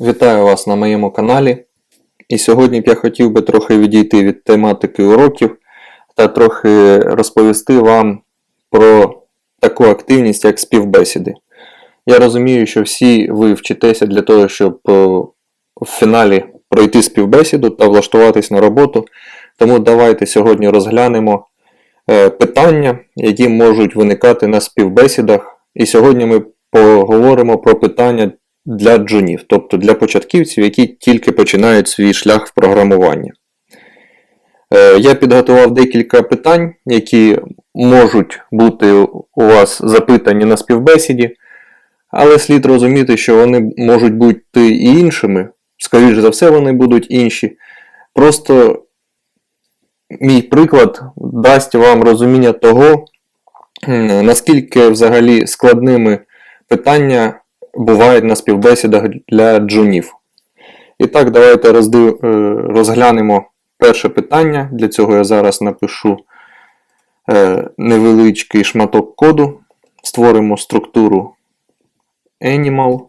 Вітаю вас на моєму каналі. І сьогодні б я хотів би трохи відійти від тематики уроків та трохи розповісти вам про таку активність, як співбесіди. Я розумію, що всі ви вчитеся для того, щоб е, в фіналі пройти співбесіду та влаштуватись на роботу. Тому давайте сьогодні розглянемо е, питання, які можуть виникати на співбесідах. І сьогодні ми поговоримо про питання для джунів, тобто для початківців, які тільки починають свій шлях в програмуванні. Е, Я підготував декілька питань, які можуть бути у вас запитані на співбесіді, але слід розуміти, що вони можуть бути і іншими. Скоріше за все, вони будуть інші. Просто мій приклад дасть вам розуміння того, наскільки взагалі складними питання бувають на співбесідах для джунів. І так, давайте роздив, е, розглянемо перше питання. Для цього я зараз напишу е, невеличкий шматок коду. Створимо структуру Animal.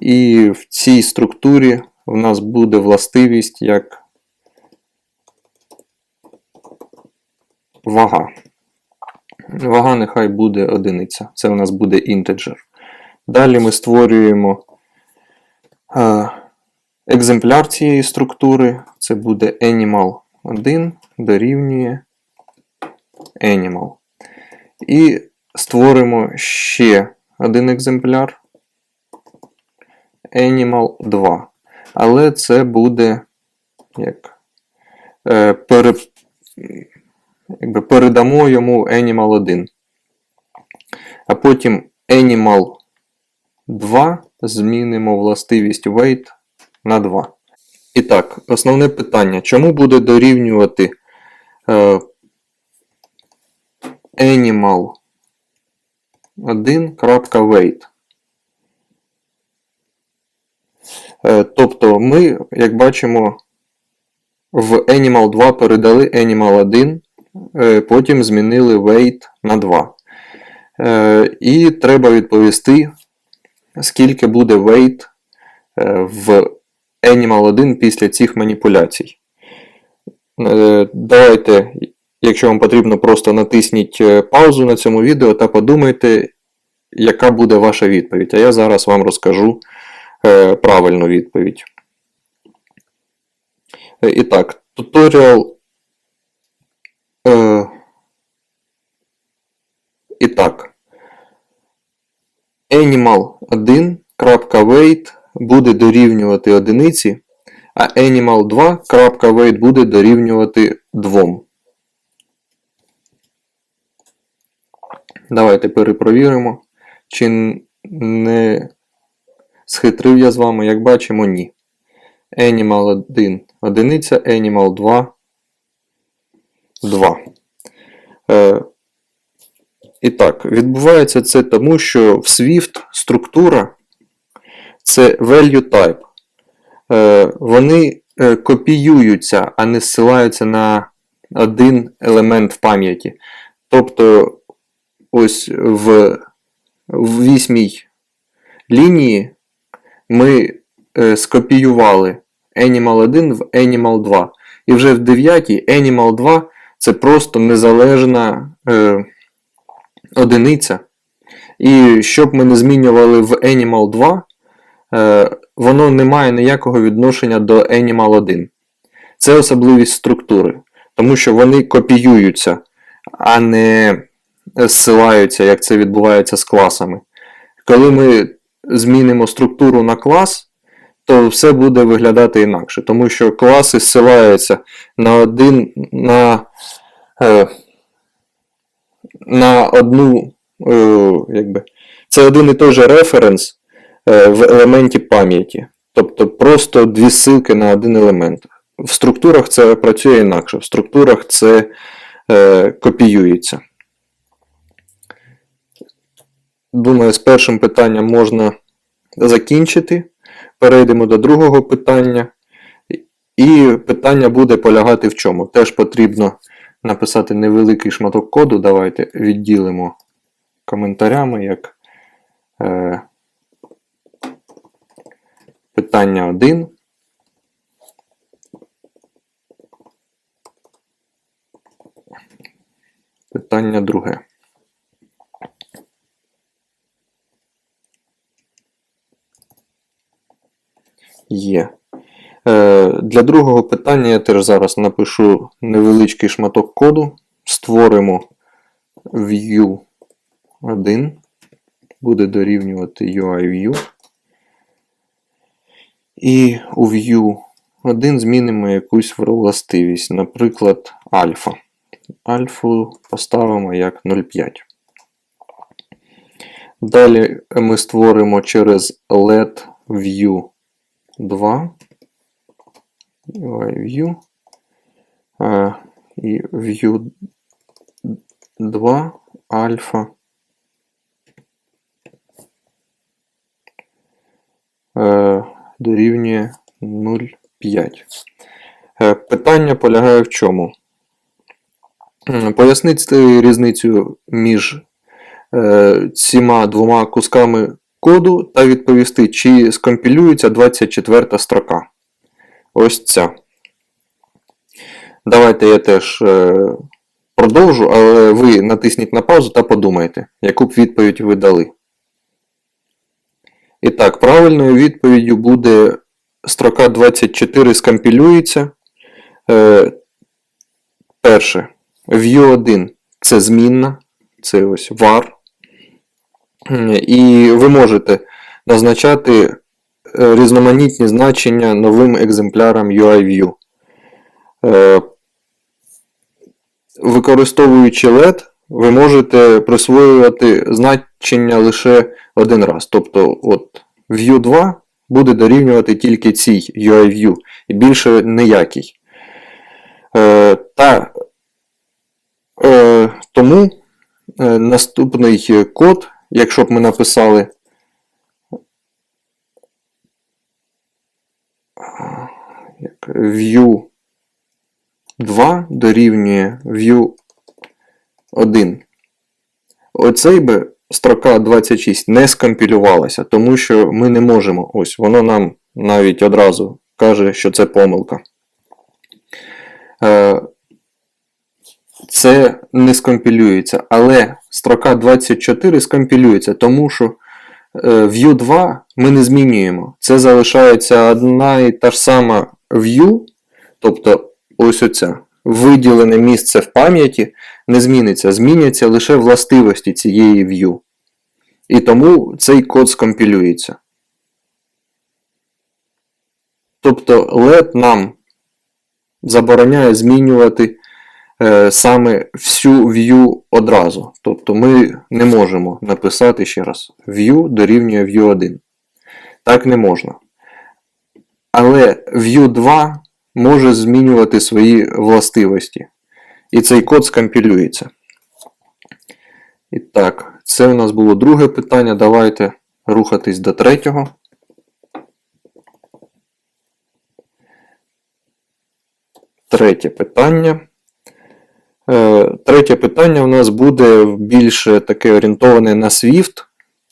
І в цій структурі в нас буде властивість як вага. Вага нехай буде одиниця. Це у нас буде інтеджер. Далі ми створюємо екземпляр цієї структури. Це буде animal 1 дорівнює animal. І створимо ще один екземпляр animal 2. Але це буде як е, пере, якби передамо йому animal 1. А потім animal 2 змінимо властивість weight на 2. І так, основне питання. Чому буде дорівнювати е, animal 1.weight? Е, тобто ми, як бачимо, в Animal 2 передали Animal 1, е, потім змінили weight на 2. Е, І треба відповісти, скільки буде е, в Animal 1 після цих маніпуляцій. Е, Давайте, якщо вам потрібно, просто натисніть е, паузу на цьому відео та подумайте, яка буде ваша відповідь. А я зараз вам розкажу е, правильну відповідь. І так, туторіал. І так. Animal 1.weight буде дорівнювати одиниці, а Animal 2.weight буде дорівнювати 2. Давайте перепровіримо, чи не схитрив я з вами, як бачимо, ні. Animal 1 одиниця, Animal 2 2. І так, відбувається це тому, що в Swift структура це value type. Е, вони е, копіюються, а не зсилаються на один елемент в пам'яті. Тобто, ось в, в вісьмій лінії ми е, скопіювали Animal 1 в Animal 2. І вже в дев'ятій Animal 2 це просто незалежна одиниця. І щоб ми не змінювали в Animal 2, е, воно не має ніякого відношення до Animal 1. Це особливість структури, тому що вони копіюються, а не зсилаються, як це відбувається з класами. Коли ми змінимо структуру на клас, то все буде виглядати інакше, тому що класи зсилаються на один на, е, на одну, е, якби, це один і той же референс е, в елементі пам'яті. Тобто просто дві ссылки на один елемент. В структурах це працює інакше, в структурах це е, копіюється. Думаю, з першим питанням можна закінчити. Перейдемо до другого питання. І питання буде полягати в чому. Теж потрібно написати невеликий шматок коду. Давайте відділимо коментарями, як е, питання 1. Питання друге. Є. Е, Для другого питання я теж зараз напишу невеличкий шматок коду. Створимо view 1. Буде дорівнювати UI view. І у view 1 змінимо якусь властивість, наприклад, альфа. Альфу поставимо як 0,5. Далі ми створимо через LED view 2 UI view і view 2 альфа е, дорівнює 0,5. Е, Питання полягає в чому? Пояснити різницю між е, цими двома кусками коду та відповісти, чи скомпілюється 24 строка. Ось ця. Давайте я теж е, продовжу, але ви натисніть на паузу та подумайте, яку б відповідь ви дали. І так, правильною відповіддю буде строка 24 скомпілюється. Е, перше. View 1 це змінна, це ось var. І ви можете назначати різноманітні значення новим екземплярам UIView. Е, Використовуючи LED, ви можете присвоювати значення лише один раз. Тобто, от View 2 буде дорівнювати тільки цій UIView і більше ніякий. Е, Та е, тому е, наступний код, якщо б ми написали view 2 дорівнює view 1. Оцей би строка 26 не скомпілювалася, тому що ми не можемо. Ось, воно нам навіть одразу каже, що це помилка. Е, Це не скомпілюється, але строка 24 скомпілюється, тому що е, view 2 ми не змінюємо. Це залишається одна і та ж сама view, тобто ось оця. Виділене місце в пам'яті не зміниться, зміняться лише властивості цієї view. І тому цей код скомпілюється. Тобто LED нам забороняє змінювати е, саме всю view одразу. Тобто ми не можемо написати ще раз view дорівнює view 1. Так не можна. Але view 2 може змінювати свої властивості. І цей код скомпілюється. І так, це у нас було друге питання. Давайте рухатись до третього. Третє питання. Е, Третє питання у нас буде більше таке орієнтоване на Swift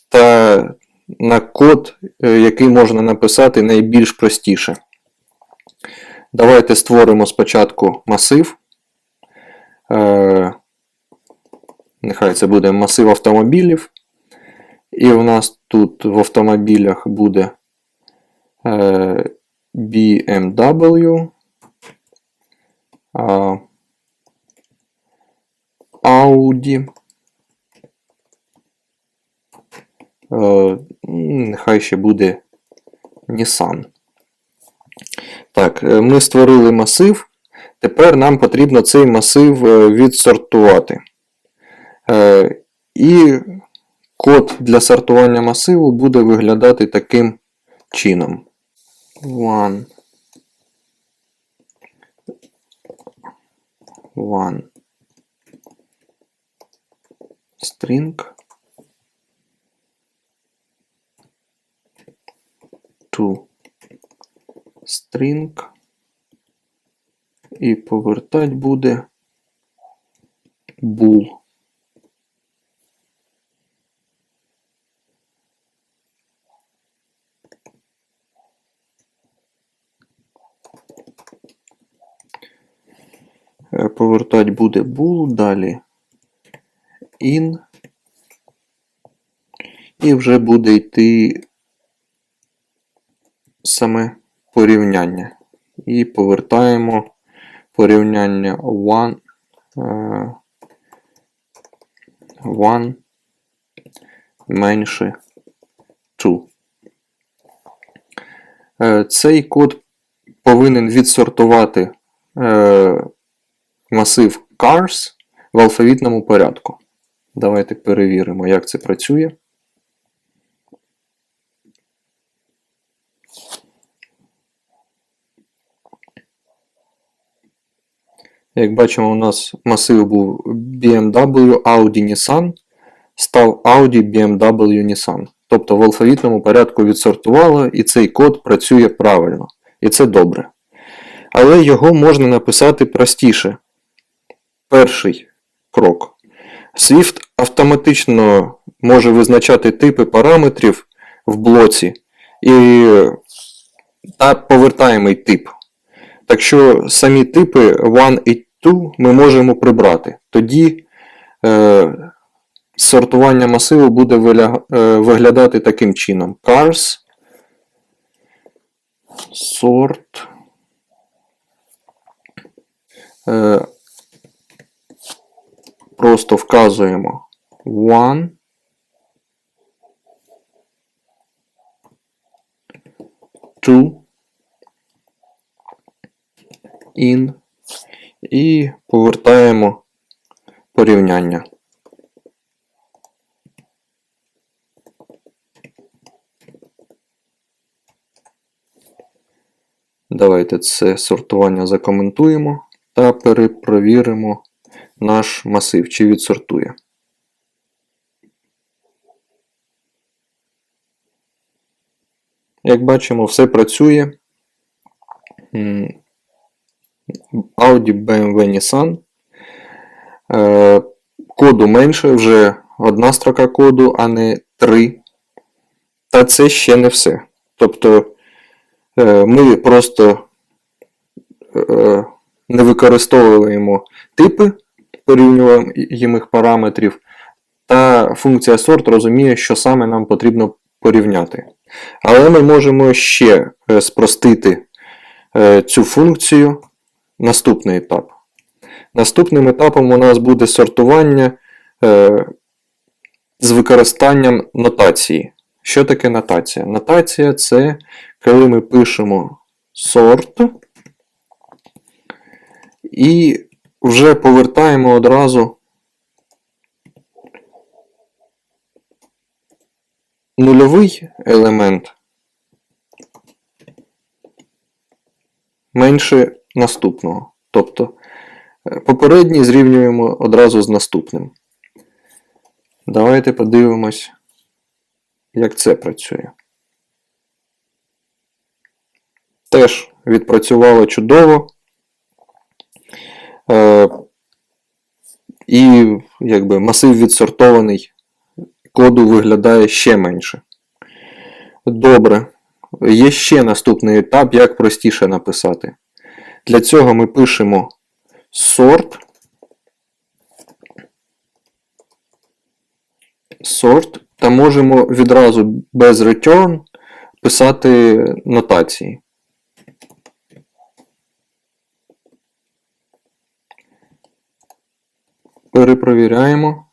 та на код, е, який можна написати найбільш простіше. Давайте створимо спочатку масив. Е, Нехай це буде масив автомобілів. І у нас тут в автомобілях буде е, BMW, Audi. Е, Нехай ще буде Nissan. Так, е, ми створили масив. Тепер нам потрібно цей масив е, відсортувати. Е, І код для сортування масиву буде виглядати таким чином. One. One. String. to string і повертати буде bool. Е, повертати буде bool, далі in, і вже буде йти саме порівняння. І повертаємо порівняння one, е, one менше true. Е, Цей код повинен відсортувати е, масив cars в алфавітному порядку. Давайте перевіримо, як це працює. Як бачимо, у нас масив був BMW, Audi, Nissan, став Audi, BMW, Nissan. Тобто в алфавітному порядку відсортувало, і цей код працює правильно. І це добре. Але його можна написати простіше. Перший крок. Swift автоматично може визначати типи параметрів в блоці і та повертаємий тип. Так що самі типи 1 2 ми можемо прибрати. Тоді е, сортування масиву буде е, виглядати таким чином. Cars sort е, просто вказуємо one two in і повертаємо порівняння. Давайте це сортування закоментуємо та перепровіримо наш масив, чи відсортує. Як бачимо, все працює. Audi, BMW, Nissan. Е, Коду менше, вже одна строка коду, а не три. Та це ще не все. Тобто е, ми просто е, не використовуємо типи, порівнюємо їх параметрів, та функція sort розуміє, що саме нам потрібно порівняти. Але ми можемо ще спростити цю функцію. Наступний етап. Наступним етапом у нас буде сортування е, з використанням нотації. Що таке нотація? Нотація це коли ми пишемо sort і вже повертаємо одразу нульовий елемент менше наступного. Тобто е, попередній зрівнюємо одразу з наступним. Давайте подивимось, як це працює. Теж відпрацювало чудово. Е, і якби масив відсортований коду виглядає ще менше. Добре. Є ще наступний етап, як простіше написати. Для цього ми пишемо sort. Sort та можемо відразу без return писати нотації. Перепровіряємо,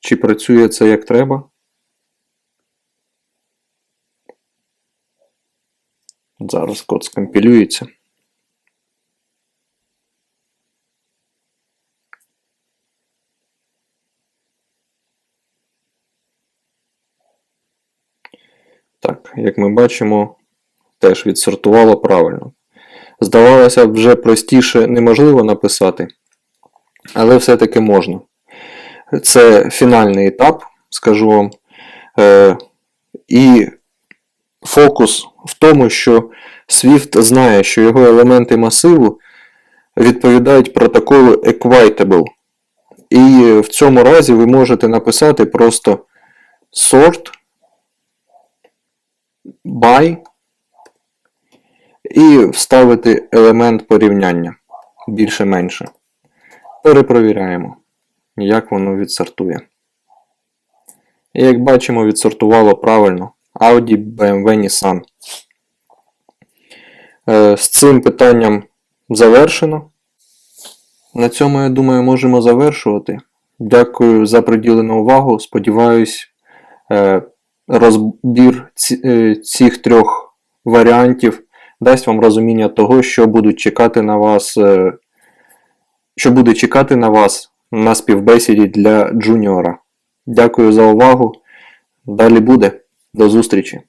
чи працює це як треба. Зараз код скомпілюється. Так, як ми бачимо, теж відсортувало правильно. Здавалося б, вже простіше неможливо написати, але все-таки можна. Це фінальний етап, скажу вам. Е, і фокус в тому, що Swift знає, що його елементи масиву відповідають протоколу Equitable. І в цьому разі ви можете написати просто sort by і вставити елемент порівняння більше-менше. перепровіряємо, як воно відсортує. І як бачимо, відсортувало правильно Audi, BMW, Nissan. Е, З цим питанням завершено. На цьому, я думаю, можемо завершувати. Дякую за приділену увагу. Сподіваюсь, е, розбір е, цих трьох варіантів дасть вам розуміння того, що будуть чекати на вас, е, що буде чекати на вас на співбесіді для джуніора. Дякую за увагу. Далі буде. До зустрічі!